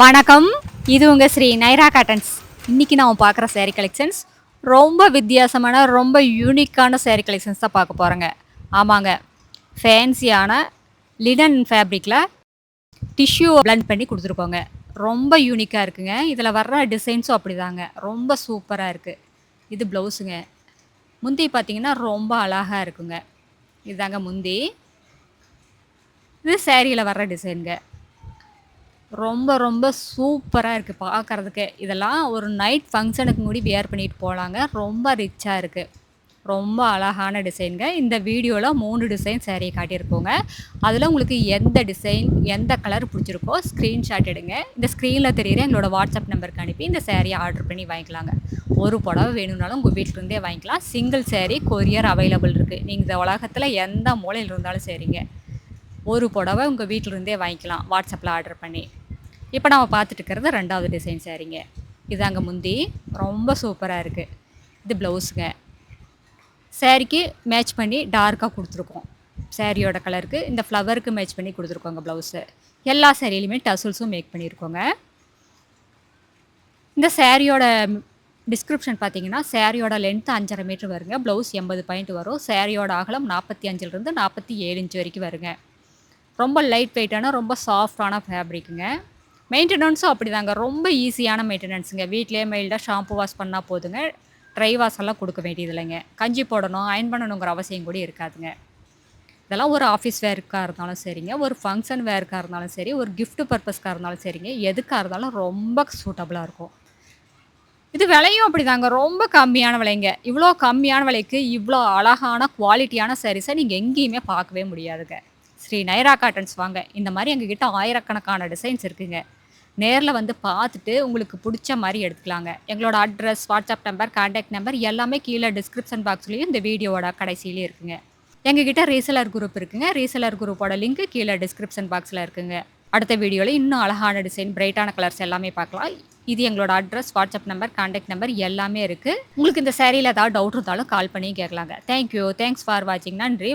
வணக்கம். இது உங்கள் ஸ்ரீ நைரா காட்டன்ஸ். இன்றைக்கி நான் பார்க்குற சேரீ கலெக்ஷன்ஸ் ரொம்ப வித்தியாசமான ரொம்ப யூனிக்கான சேரீ கலெக்ஷன்ஸ் தான் பார்க்க போகிறேங்க ஆமாங்க. ஃபேன்சியான லினன் ஃபேப்ரிக்கில் டிஷ்யூ பிளண்ட் பண்ணி கொடுத்துருக்கோங்க. ரொம்ப யூனிக்காக இருக்குங்க. இதில் வர்ற டிசைன்ஸும் அப்படிதாங்க. ரொம்ப சூப்பராக இருக்குது இது ப்ளவுஸுங்க முந்தி பார்த்தீங்கன்னா ரொம்ப அழகாக இருக்குங்க. இதுதாங்க முந்தி. இது சேரீயில் வர்ற டிசைனுங்க ரொம்ப ரொம்ப சூப்பராக இருக்குது பார்க்குறதுக்கு இதெல்லாம் ஒரு நைட் ஃபங்க்ஷனுக்கு முடி வியர் பண்ணிட்டு போகலாங்க ரொம்ப ரிச்சாக இருக்குது ரொம்ப அழகான டிசைனுங்க இந்த வீடியோவில் மூணு டிசைன் சேரீ காட்டியிருக்கோங்க. அதில் உங்களுக்கு எந்த டிசைன் எந்த கலர் பிடிச்சிருக்கோ ஸ்க்ரீன்ஷாட் எடுங்க. இந்த ஸ்க்ரீனில் தெரியுற எங்களோட வாட்ஸ்அப் நம்பருக்கு அனுப்பி இந்த சேரீயை ஆர்டர் பண்ணி வாங்கிக்கலாங்க. ஒரு புடவை வேணும்னாலும் உங்கள் வீட்டிலேருந்தே வாங்கிக்கலாம். சிங்கிள் சேரீ கொரியர் அவைலபிள் இருக்குது நீங்கள் இந்த உலகத்தில் எந்த மூலையில் இருந்தாலும் சரிங்க. ஒரு புடவை உங்கள் வீட்டிலேருந்தே வாங்கிக்கலாம். வாட்ஸ்அப்பில் ஆர்டர் பண்ணி. இப்போ நம்ம பார்த்துட்டு இருக்கிறது ரெண்டாவது டிசைன் சாரீங்க இதாங்க முந்தி. ரொம்ப சூப்பராக இருக்குது இது ப்ளவுஸுங்க சாரிக்கு மேட்ச் பண்ணி டார்க்காக கொடுத்துருக்கோம். சாரியோட கலருக்கு இந்த ஃப்ளவருக்கு மேட்ச் பண்ணி கொடுத்துருக்கோங்க ப்ளவுஸு எல்லா சாரிலையுமே டசல்ஸும் மேக் பண்ணியிருக்கோங்க இந்த சாரியோட டிஸ்கிரிப்ஷன் பார்த்தீங்கன்னா சேரீயோட லென்த் அஞ்சரை மீட்டர் வருங்க. ப்ளவுஸ் எண்பது பாயிண்ட் வரும். சேரீயோட அகலம் நாற்பத்தி அஞ்சுலேருந்து நாற்பத்தி ஏழு இன்ச் வரைக்கும் வருங்க. ரொம்ப லைட் வெயிட்டான ரொம்ப சாஃப்டான ஃபேப்ரிக்குங்க மெயின்டெனன்ஸும் அப்படிதாங்க. ரொம்ப ஈஸியான மெயின்டெனன்ஸுங்க வீட்டிலேயே மெயில்டாக ஷாம்பு வாஷ் பண்ணால் போதுங்க. ட்ரை வாஷ் எல்லாம் கொடுக்க வேண்டியது இல்லைங்க கஞ்சி போடணும் அயன் பண்ணணுங்கிற அவசியம் கூட இருக்காதுங்க. இதெல்லாம் ஒரு ஆஃபீஸ் வேர்க்காக இருந்தாலும் சரிங்க. ஒரு ஃபங்க்ஷன் வேர்க்காக இருந்தாலும் சரி ஒரு கிஃப்ட் பர்பஸ்க்காக இருந்தாலும் சரிங்க. எதுக்காக இருந்தாலும் ரொம்ப சூட்டபுளாக இருக்கும். இது விலையும் அப்படிதாங்க. ரொம்ப கம்மியான விலைங்க. இவ்வளோ கம்மியான விலைக்கு இவ்வளோ அழகான குவாலிட்டியான சாரீஸை நீங்கள் எங்கேயுமே பார்க்கவே முடியாதுங்க. ஸ்ரீ நைரா காட்டன்ஸ் வாங்க. இந்த மாதிரி எங்ககிட்ட ஆயிரக்கணக்கான டிசைன்ஸ் இருக்குங்க. நேரில் வந்து பார்த்துட்டு உங்களுக்கு பிடிச்ச மாதிரி எடுத்துக்கலாங்க. எங்களோட address WhatsApp number contact number எல்லாமே கீழே டிஸ்கிரிப்ஷன் பாக்ஸ்லேயும் இந்த வீடியோவோட கடைசியிலேயே இருக்குங்க. எங்ககிட்ட ரீசலர் குரூப் இருக்குங்க. ரீசலர் குரூப்போட லிங்க் கீழே டிஸ்கிரிப்ஷன் பாக்ஸில் இருக்குங்க. அடுத்த வீடியோவில் இன்னும் அழகான டிசைன் பிரைட்டான கலர்ஸ் எல்லாமே பார்க்கலாம். இது எங்களோட address WhatsApp number contact number எல்லாமே இருக்குது உங்களுக்கு இந்த சேரீயில் ஏதாவது டவுட் இருந்தாலும் கால் பண்ணி கேட்கலாங்க. தேங்க்யூ தேங்க்ஸ் ஃபார் வாட்சிங் நன்றி.